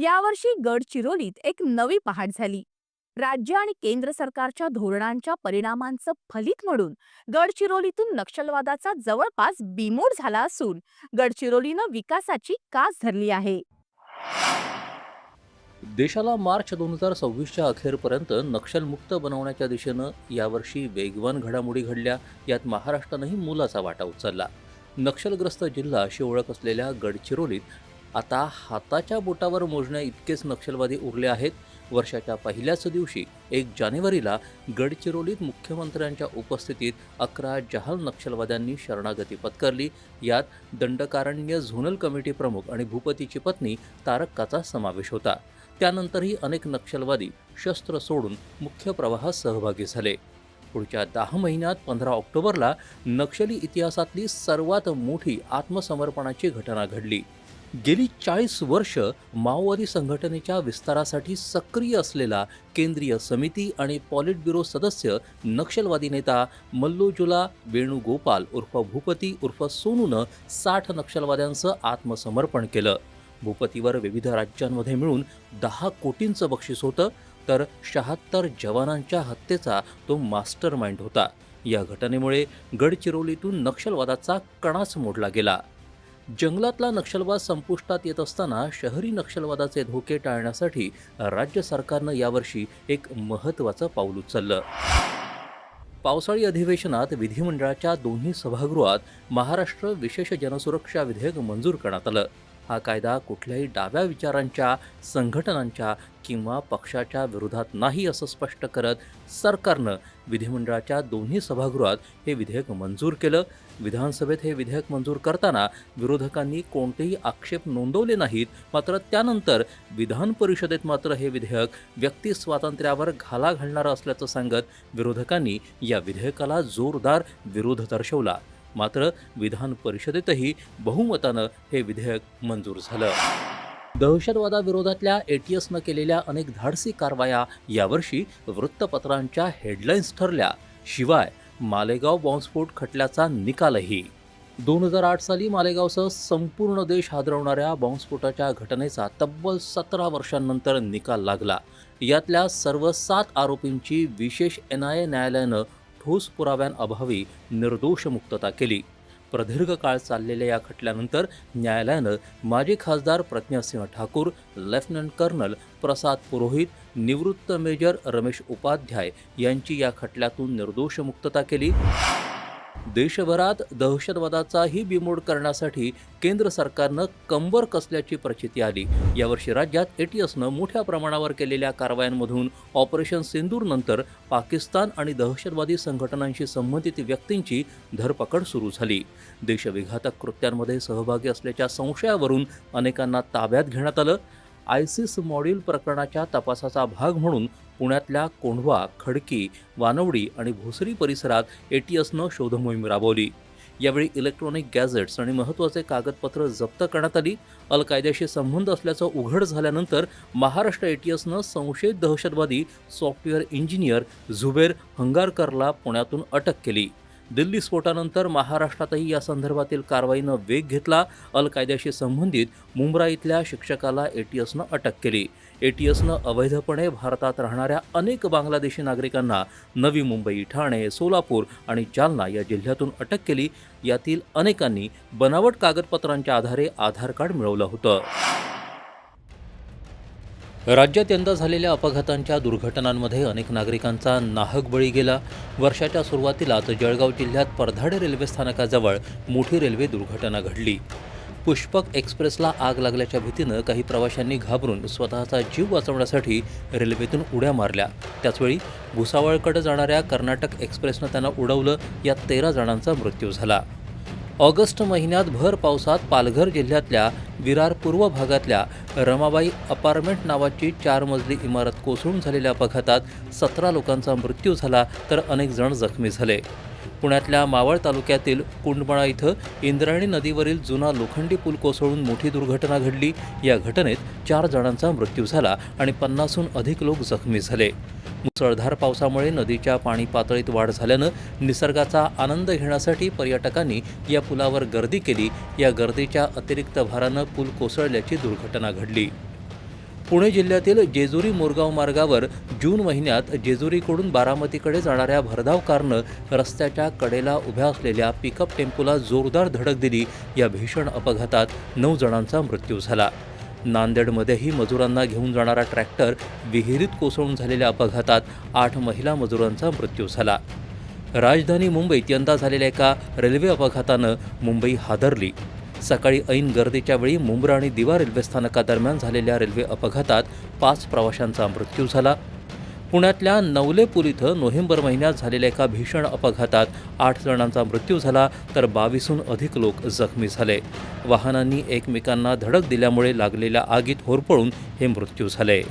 यावर्षी गडचिरोलीत एक नवी पहाट झाली. राज्य आणि केंद्र सरकारच्या धोरणांच्या परिणामांचं फलित म्हणून गडचिरोलीतून नक्षलवादाचा जवळपास बिमोड झाला असून गडचिरोलीनं विकासाची कास धरली आहे. देशाला मार्च दोन हजार सव्वीसच्या अखेरपर्यंत नक्षलमुक्त बनवण्याच्या दिशेनं यावर्षी वेगवान घडामोडी घडल्या यात महाराष्ट्रानंही मोलाचा वाटा उचलला. नक्षलग्रस्त जिल्हा अशी ओळख असलेल्या गडचिरोलीत आता हाताच्या बोटावर मोजण्या इतकेच नक्षलवादी उरले आहेत. वर्षाच्या पहिल्याच दिवशी एक जानेवारीला गडचिरोलीत मुख्यमंत्र्यांच्या उपस्थितीत अकरा जहाल नक्षलवाद्यांनी शरणागती पत्करली. यात दंडकारण्य झोनल कमिटी प्रमुख आणि भूपतीची पत्नी तारक्काचा समावेश होता. त्यानंतरही अनेक नक्षलवादी शस्त्र सोडून मुख्य प्रवाहात सहभागी झाले. पुढच्या दहा महिन्यात पंधरा ऑक्टोबरला नक्षली इतिहासातली सर्वात मोठी आत्मसमर्पणाची घटना घडली. गेली चाळीस वर्ष माओवादी संघटनेच्या विस्तारासाठी सक्रिय असलेला केंद्रीय समिती आणि पॉलिट ब्युरो सदस्य नक्षलवादी नेता मल्लोजुला वेणुगोपाल उर्फ भूपती उर्फ सोनूनं साठ नक्षलवाद्यांचं आत्मसमर्पण केलं. भूपतीवर विविध राज्यांमध्ये मिळून दहा कोटींचं बक्षीस होतं तर शहात्तर जवानांच्या हत्येचा तो मास्टर माइंड होता. या घटनेमुळे गडचिरोलीतून नक्षलवादाचा कणाच मोडला गेला. जंगलातला नक्षलवाद संपुष्टात येत असताना शहरी नक्षलवादाचे धोके टाळण्यासाठी राज्य सरकारनं यावर्षी एक महत्त्वाचं पाऊल उचललं. पावसाळी अधिवेशनात विधिमंडळाच्या दोन्ही सभागृहात महाराष्ट्र विशेष जनसुरक्षा विधेयक मंजूर करण्यात आलं. हा कायदा कुठल्याही डाव्या विचारांच्या संघटनांच्या किंवा पक्षाच्या विरोधात नाही असं स्पष्ट करत सरकारनं विधिमंडळाच्या दोन्ही सभागृहात हे विधेयक मंजूर केलं. विधानसभेत हे विधेयक मंजूर करताना विरोधकांनी कोणतेही आक्षेप नोंदवले नाहीत. मात्र त्यानंतर विधान परिषदेत मात्र हे विधेयक व्यक्ती स्वातंत्र्यावर घाला घालणारं असल्याचं सांगत विरोधकांनी या विधेयकाला जोरदार विरोध दर्शवला. मात्र विधान परिषदेतही बहुमतानं हे विधेयक मंजूर झालं. दहशतवादाविरोधातल्या एटीएसनं केलेल्या अनेक धाडसी कारवाया यावर्षी वृत्तपत्रांच्या हेडलाईन्स ठरल्या. शिवाय मालेगाव बॉम्बस्फोट खटल्याचा निकालही. दोन हजार आठ साली मालेगावसह संपूर्ण देश हादरवणाऱ्या बॉम्बस्फोटाच्या घटनेचा तब्बल सतरा वर्षांनंतर निकाल लागला. यातल्या सर्व सात आरोपींची विशेष एन आय ए न्यायालयानं ठोस पुराव्यांअभावी निर्दोष मुक्तता केली. प्रदीर्घ काळ चाललेल्या या खटल्यानंतर न्यायालयानं माजी खासदार प्रज्ञासिंह ठाकूर लेफ्टनंट कर्नल प्रसाद पुरोहित निवृत्त मेजर रमेश उपाध्याय यांची या खटल्यातून निर्दोष मुक्तता केली. देशभरात दहशतवादाचाही बिमोड करण्यासाठी केंद्र सरकारनं कंबर कसल्याची प्रचिती आली. यावर्षी राज्यात एटीएसनं मोठ्या प्रमाणावर केलेल्या कारवायांमधून ऑपरेशन सिंदूरनंतर पाकिस्तान आणि दहशतवादी संघटनांशी संबंधित व्यक्तींची धरपकड सुरू झाली. देशविघातक कृत्यांमध्ये सहभागी असल्याच्या संशयावरून अनेकांना ताब्यात घेण्यात आलं. आयसिस मॉड्यूल प्रकरणाच्या तपासाचा भाग म्हणून पुण्यातल्या कोंढवा खडकी वानवडी आणि भोसरी परिसरात एटीएसनं शोधमोहीम राबवली. यावेळी इलेक्ट्रॉनिक गॅझेट्स आणि महत्त्वाचे कागदपत्र जप्त करण्यात आली. अल कायद्याशी संबंध असल्याचं उघड झाल्यानंतर महाराष्ट्र एटीएसनं संशयित दहशतवादी सॉफ्टवेअर इंजिनियर झुबेर हंगारकरला पुण्यातून अटक केली. दिल्ली स्फोटानंतर महाराष्ट्रातही या संदर्भातील कारवाईनं वेग घेतला. अल कायद्याशी संबंधित मुंब्रा इथल्या शिक्षकाला एटीएसनं अटक केली. एटीएसनं अवैधपणे भारतात राहणाऱ्या अनेक बांगलादेशी नागरिकांना नवी मुंबई ठाणे सोलापूर आणि जालना या जिल्ह्यातून अटक केली. यातील अनेकांनी बनावट कागदपत्रांच्या आधारे आधार कार्ड मिळवलं होतं. राज्यात यंदा झालेल्या अपघातांच्या दुर्घटनांमध्ये अनेक नागरिकांचा नाहक बळी गेला. वर्षाच्या सुरुवातीलाच जळगाव जिल्ह्यात परधाडे रेल्वे स्थानकाजवळ मोठी रेल्वे दुर्घटना घडली. पुष्पक एक्सप्रेसला आग लागल्याच्या भीतीनं काही प्रवाशांनी घाबरून स्वतःचा जीव वाचवण्यासाठी रेल्वेतून उड्या मारल्या. त्याचवेळी भुसावळकडे जाणाऱ्या कर्नाटक एक्सप्रेसनं त्यांना उडवलं. यात तेरा जणांचा मृत्यू झाला. ऑगस्ट महिन्यात भर पावसात पालघर जिल्ह्यातल्या विरार पूर्व भागातल्या रमाबाई अपार्टमेंट नावाची चार मजली इमारत कोसळून झालेल्या अपघातात सतरा लोकांचा मृत्यू झाला तर अनेक जण जखमी झाले. पुण्यातल्या मावळ तालुक्यातील कुंडमळा इथं इंद्रायणी नदीवरील जुना लोखंडी पूल कोसळून मोठी दुर्घटना घडली. या घटनेत चार जणांचा मृत्यू झाला आणि पन्नासहून अधिक लोक जखमी झाले. मुसळधार पावसामुळे नदीच्या पाणी पातळीत वाढ झाल्यानं निसर्गाचा आनंद घेण्यासाठी पर्यटकांनी या पुलावर गर्दी केली. या गर्दीच्या अतिरिक्त भारानं पूल कोसळल्याची दुर्घटना घडली. पुणे जिल्ह्यातील जेजुरी मोरगाव मार्गावर जून महिन्यात जेजुरीकडून बारामतीकडे जाणाऱ्या भरधाव कारनं रस्त्याच्या कडेला उभ्या असलेल्या पिकअप टेम्पोला जोरदार धडक दिली. या भीषण अपघातात नऊ जणांचा मृत्यू झाला. नांदेडमध्येही मजुरांना घेऊन जाणारा ट्रॅक्टर विहिरीत कोसळून झालेल्या अपघातात आठ महिला मजुरांचा मृत्यू झाला. राजधानी मुंबईत यंदा झालेल्या एका रेल्वे अपघातानं मुंबई हादरली. सकाळी ऐन गर्दीच्या वेळी मुंब्रा आणि दिवा रेल्वे स्थानकादरम्यान झालेल्या रेल्वे अपघातात पाच प्रवाशांचा मृत्यू झाला. पुण्यातल्या नवले पूल इथं नोव्हेंबर महिन्यात झालेल्या एका भीषण अपघातात आठ जणांचा मृत्यू झाला तर बावीसहून अधिक लोक जखमी झाले. वाहनांनी एकमेकांना धडक दिल्यामुळे लागलेल्या आगीत होरपळून हे मृत्यू झाले.